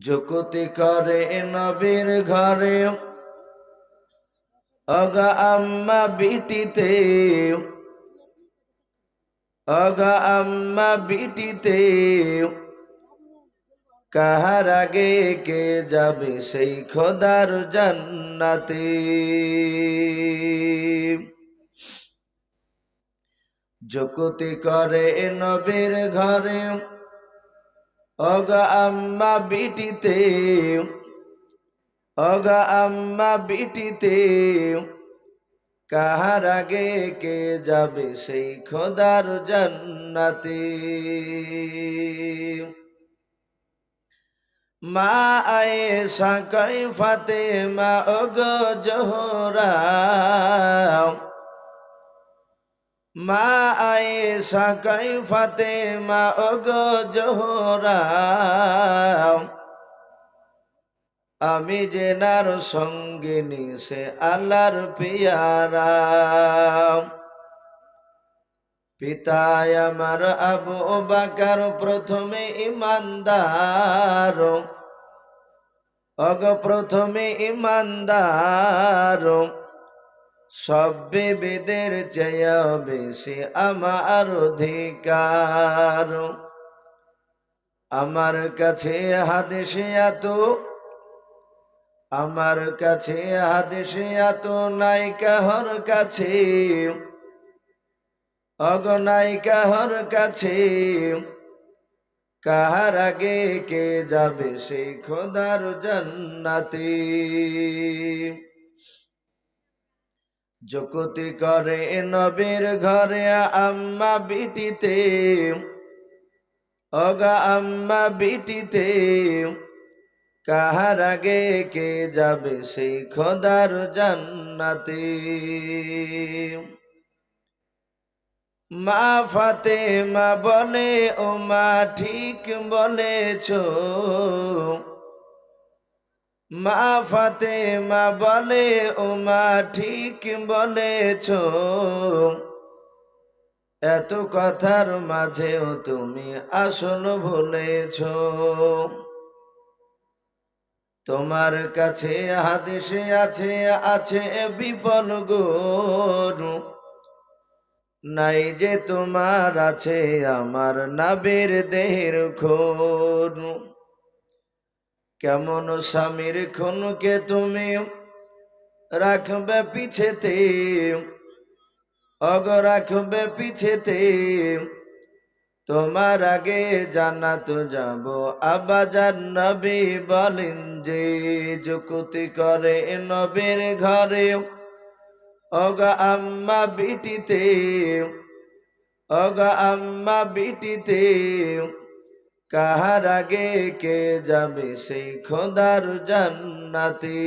যুকুতি করে নবীর ঘরে। অগা আম্মা বিটিতে, অগা আম্মা বিটিতে, কাহার আগে কে যাবে সেই খোদার জান্নাতে? যুকুতি করে নবীর ঘরে অগা আম্মা বিটিতে অগা আম্মা বিটিতে, কাহার আগে কে যাবে সেই খোদার জান্নাতে? মা আয়ে সাকাই ফাতে মা অগ জোহরা মা আয়ে সাকাই ফাতে মা অগ জোহরা। আমি জেনার সঙ্গিনী, সে আল্লাহর পিয়ারা। পিতায় আমার আবু বাকার প্রথমে ইমানদার। অগ প্রথমে ইমানদার। সব বেদের চেয়ে বেশি আমার অধিকার। আমার কাছে হাদিসে এত, আমার কাছে হাদিসে এত নাই কাহর কাছে। অগনাই কাহর কাছে, কাহার আগে কে যাবে সেই খোদার জান্নাতে। যকুতি করে নবীর ঘরে আম্মা বিটিতে। অগা আম্মা বিটিতে, কাহার আগে কে যাবে সেই খোদার জান্নাতে? মা ফাতে মা বলে ও মা ঠিক বলেছ। মা ফাতে মা বলে, ও মা ঠিক বলেছ। এত কথার মাঝেও তুমি আসল ভুলেছ তোমার কাছে হাদিসে আছে আছে বিপল গরু নাই যে তোমার আছে আমার নাবের দেহের খুন। কেমন স্বামীর খুনকে তুমি রাখবে পিছেতে? অগ রাখবে পিছেতে? তোমার আগে জানাত যাব। আবাজার নবী বলেন যে, যুকুতি করে নবীর ঘরে, অগ আম্মা বিটিতে, অগ আম্মা বিটিতে কাহার আগে কে যাবে সেই খোদার জান্নাতে?